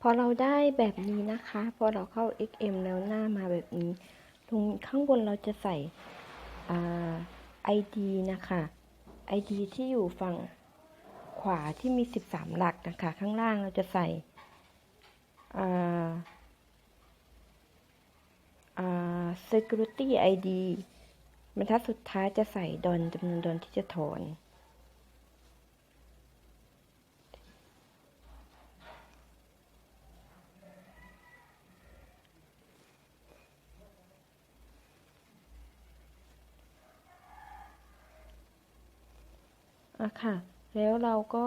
พอเราได้แบบนี้นะคะ พอเราเข้า XM แล้วหน้ามาแบบนี้ ตรงข้างบนเราจะใส่ ID นะคะ ID ที่อยู่ฝั่งขวาที่มี 13 หลักนะคะ ข้างล่างเราจะใส่อ่าอ่า security ID บรรทัดสุดท้ายจะใส่ดอนจำนวนดอนที่จะถอน อะค่ะ แล้วเราก็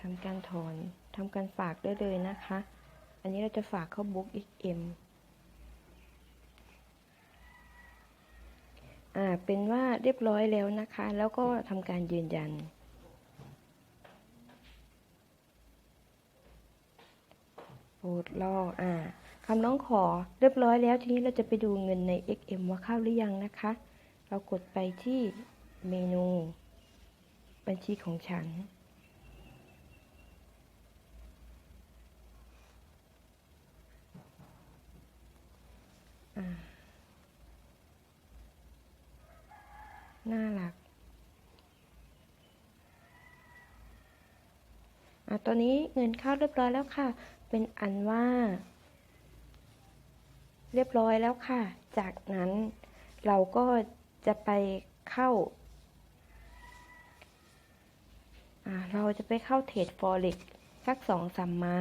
ทำการถอนทำการฝากได้เลยนะคะ อันนี้เราจะฝากเข้าบุ๊ก XM อ่า เป็นว่าเรียบร้อยแล้วนะคะ แล้วก็ทำการยืนยันโปรดรออ่า คำร้องขอเรียบร้อยแล้ว ทีนี้เราจะไปดูเงินใน XM ว่าเข้าหรือยังนะคะ เรากดไปที่เมนูบัญชีของฉันอ่าน่ารักอะตอนนี้เงินเข้าเรียบร้อยแล้วค่ะ เป็นอันว่า เรียบร้อยแล้วค่ะ จากนั้นเราก็จะไปเข้า เราจะไปเข้าเทรดฟอเร็กสักสองสามไม้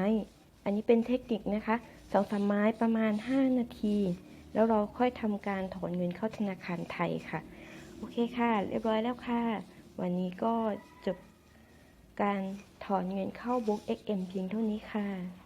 อันนี้เป็นเทคนิคนะคะสองสามไม้ประมาณ 5 นาที แล้วเราค่อยทำการถอนเงินเข้าธนาคารไทยค่ะ โอเคค่ะ เรียบร้อยแล้วค่ะ วันนี้ก็จบการถอนเงินเข้าบุ๊ก XM เพียงเท่านี้ค่ะ